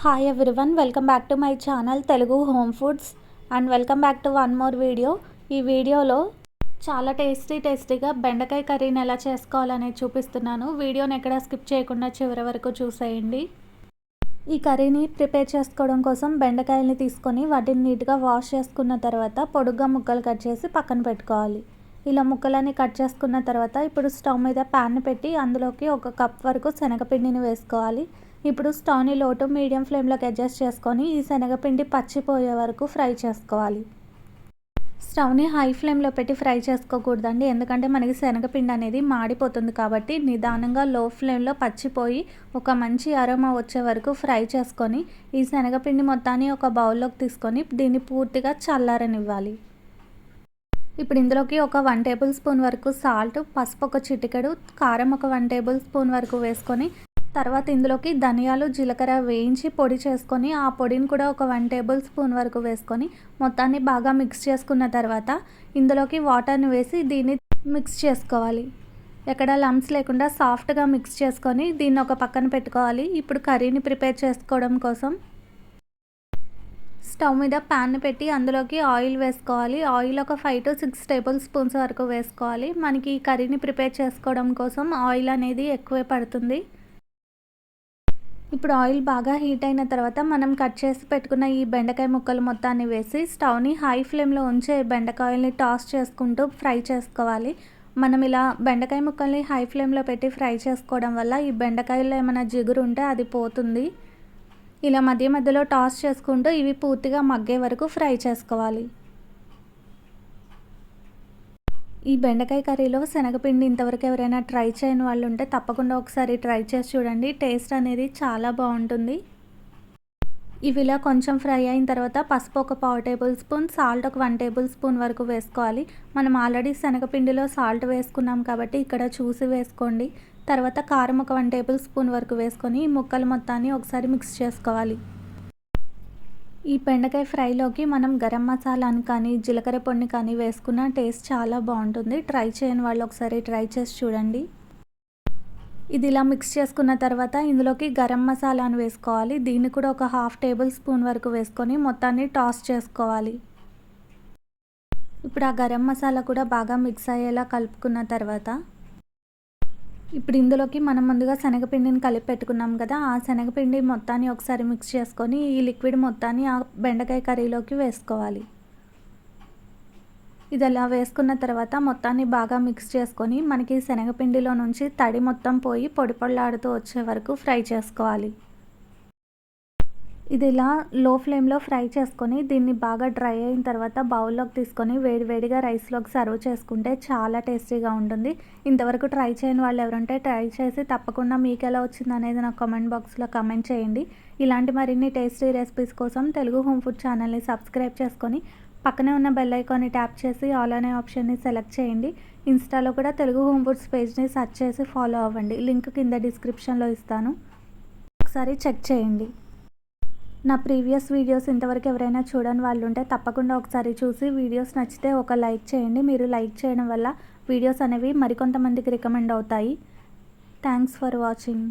Hi everyone welcome back to my channel Telugu home foods and welcome back to one more video ఈ వీడియోలో చాలా tasty టేస్టీగా బెండకాయ కర్రీని ఎలా చేసుకోవాలనేది చూపిస్తున్నాను. వీడియోని ఎక్కడ స్కిప్ చేయకుండా చివరి వరకు చూసేయండి. ఈ కర్రీని ప్రిపేర్ చేసుకోవడం కోసం బెండకాయల్ని తీసుకొని వాటిని నీట్గా వాష్ చేసుకున్న తర్వాత పొడుగ్గా ముక్కలు కట్ చేసి పక్కన పెట్టుకోవాలి. ఇలా ముక్కలన్నీ కట్ చేసుకున్న తర్వాత ఇప్పుడు స్టవ్ మీద ప్యాన్ పెట్టి అందులోకి ఒక కప్ వరకు శనగపిండిని వేసుకోవాలి. ఇప్పుడు స్టవ్ని లోటు మీడియం ఫ్లేమ్లోకి అడ్జస్ట్ చేసుకొని ఈ శనగపిండి పచ్చిపోయే వరకు ఫ్రై చేసుకోవాలి. స్టవ్ని హై ఫ్లేమ్లో పెట్టి ఫ్రై చేసుకోకూడదండి. ఎందుకంటే మనకి శనగపిండి అనేది మాడిపోతుంది కాబట్టి నిదానంగా లో ఫ్లేమ్లో పచ్చిపోయి ఒక మంచి అరోమా వచ్చే వరకు ఫ్రై చేసుకొని ఈ శనగపిండి మొత్తాన్ని ఒక బౌల్లోకి తీసుకొని దీన్ని పూర్తిగా చల్లారనివ్వాలి. ఇప్పుడు ఇందులోకి ఒక వన్ టేబుల్ స్పూన్ వరకు సాల్ట్ పసుపు ఒక చిటికెడు కారం ఒక వన్ టేబుల్ స్పూన్ వరకు వేసుకొని తర్వాత ఇందులోకి ధనియాలు జీలకర్ర వేయించి పొడి చేసుకొని ఆ పొడిని కూడా ఒక వన్ టేబుల్ స్పూన్ వరకు వేసుకొని మొత్తాన్ని బాగా మిక్స్ చేసుకున్న తర్వాత ఇందులోకి వాటర్ని వేసి దీన్ని మిక్స్ చేసుకోవాలి. ఎక్కడ లమ్స్ లేకుండా సాఫ్ట్గా మిక్స్ చేసుకొని దీన్ని ఒక పక్కన పెట్టుకోవాలి. ఇప్పుడు కర్రీని ప్రిపేర్ చేసుకోవడం కోసం స్టవ్ మీద ప్యాన్ పెట్టి అందులోకి ఆయిల్ వేసుకోవాలి. ఆయిల్ ఒక five to six tablespoons వరకు వేసుకోవాలి. మనకి ఈ కర్రీని ప్రిపేర్ చేసుకోవడం కోసం ఆయిల్ అనేది ఎక్కువే పడుతుంది. ఇప్పుడు ఆయిల్ బాగా హీట్ అయిన తర్వాత మనం కట్ చేసి పెట్టుకున్న ఈ బెండకాయ ముక్కలు మొత్తాన్ని వేసి స్టవ్ని హై ఫ్లేమ్లో ఉంచి బెండకాయల్ని టాస్ చేసుకుంటూ ఫ్రై చేసుకోవాలి. మనం ఇలా బెండకాయ ముక్కల్ని హై ఫ్లేమ్లో పెట్టి ఫ్రై చేసుకోవడం వల్ల ఈ బెండకాయలో ఏమైనా జిగురు ఉంటే అది పోతుంది. ఇలా మధ్య మధ్యలో టాస్ చేసుకుంటూ ఇవి పూర్తిగా మగ్గే వరకు ఫ్రై చేసుకోవాలి. ఈ బెండకాయ కర్రీలో శనగపిండి ఇంతవరకు ఎవరైనా ట్రై చేయని వాళ్ళు ఉంటే తప్పకుండా ఒకసారి ట్రై చేసి చూడండి. టేస్ట్ అనేది చాలా బాగుంటుంది. ఇవి ఇలా కొంచెం ఫ్రై అయిన తర్వాత పసుపు ఒక పావు టేబుల్ స్పూన్ సాల్ట్ ఒక వన్ టేబుల్ స్పూన్ వరకు వేసుకోవాలి. మనం ఆల్రెడీ శనగపిండిలో సాల్ట్ వేసుకున్నాం కాబట్టి ఇక్కడ చూసి వేసుకోండి. తర్వాత కారం ఒక వన్ టేబుల్ స్పూన్ వరకు వేసుకొని ఈ ముక్కలు మొత్తాన్ని ఒకసారి మిక్స్ చేసుకోవాలి. ఈ బెండకాయ ఫ్రైలోకి మనం గరం మసాలాని కానీ జీలకర్ర పొడిని కానీ వేసుకున్న టేస్ట్ చాలా బాగుంటుంది. ట్రై చేయని వాళ్ళు ఒకసారి ట్రై చేసి చూడండి. ఇది ఇలా మిక్స్ చేసుకున్న తర్వాత ఇందులోకి గరం మసాలాను వేసుకోవాలి. దీన్ని కూడా ఒక హాఫ్ టేబుల్ స్పూన్ వరకు వేసుకొని మొత్తాన్ని టాస్ చేసుకోవాలి. ఇప్పుడు ఆ గరం మసాలా కూడా బాగా మిక్స్ అయ్యేలా కలుపుకున్న తర్వాత ఇప్పుడు ఇందులోకి మనం ముందుగా శనగపిండిని కలిపి పెట్టుకున్నాం కదా ఆ శనగపిండి మొత్తాన్ని ఒకసారి మిక్స్ చేసుకొని ఈ లిక్విడ్ మొత్తాన్ని ఆ బెండకాయ కర్రీలోకి వేసుకోవాలి. ఇది అలా వేసుకున్న తర్వాత మొత్తాన్ని బాగా మిక్స్ చేసుకొని మనకి శనగపిండిలో నుంచి తడి మొత్తం పోయి పొడి పొడిలాడుతూ వచ్చే వరకు ఫ్రై చేసుకోవాలి. ఇది ఇలా లో ఫ్లేమ్లో ఫ్రై చేసుకొని దీన్ని బాగా డ్రై అయిన తర్వాత బౌల్లోకి తీసుకొని వేడివేడిగా రైస్లోకి సర్వ్ చేసుకుంటే చాలా టేస్టీగా ఉంటుంది. ఇంతవరకు ట్రై చేయని వాళ్ళు ఎవరుంటే ట్రై చేసి తప్పకుండా మీకు ఎలా వచ్చింది అనేది నాకు కామెంట్ బాక్స్లో కమెంట్ చేయండి. ఇలాంటి మరిన్ని టేస్టీ రెసిపీస్ కోసం తెలుగు హోమ్ ఫుడ్ ఛానల్ని సబ్స్క్రైబ్ చేసుకొని పక్కనే ఉన్న బెల్ ఐకాన్ని ట్యాప్ చేసి ఆల్ అనే ఆప్షన్ని సెలెక్ట్ చేయండి. ఇన్స్టాలో కూడా తెలుగు హోమ్ ఫుడ్స్ పేజ్ని సెర్చ్ చేసి ఫాలో అవ్వండి. లింక్ కింద డిస్క్రిప్షన్లో ఇస్తాను. ఒకసారి చెక్ చేయండి. నా ప్రీవియస్ వీడియోస్ ఇంతవరకు ఎవరైనా చూడని వాళ్ళు ఉంటే తప్పకుండా ఒకసారి చూసి వీడియోస్ నచ్చితే ఒక లైక్ చేయండి. మీరు లైక్ చేయడం వల్ల వీడియోస్ అనేవి మరికొంతమందికి రికమెండ్ అవుతాయి. Thanks for watching.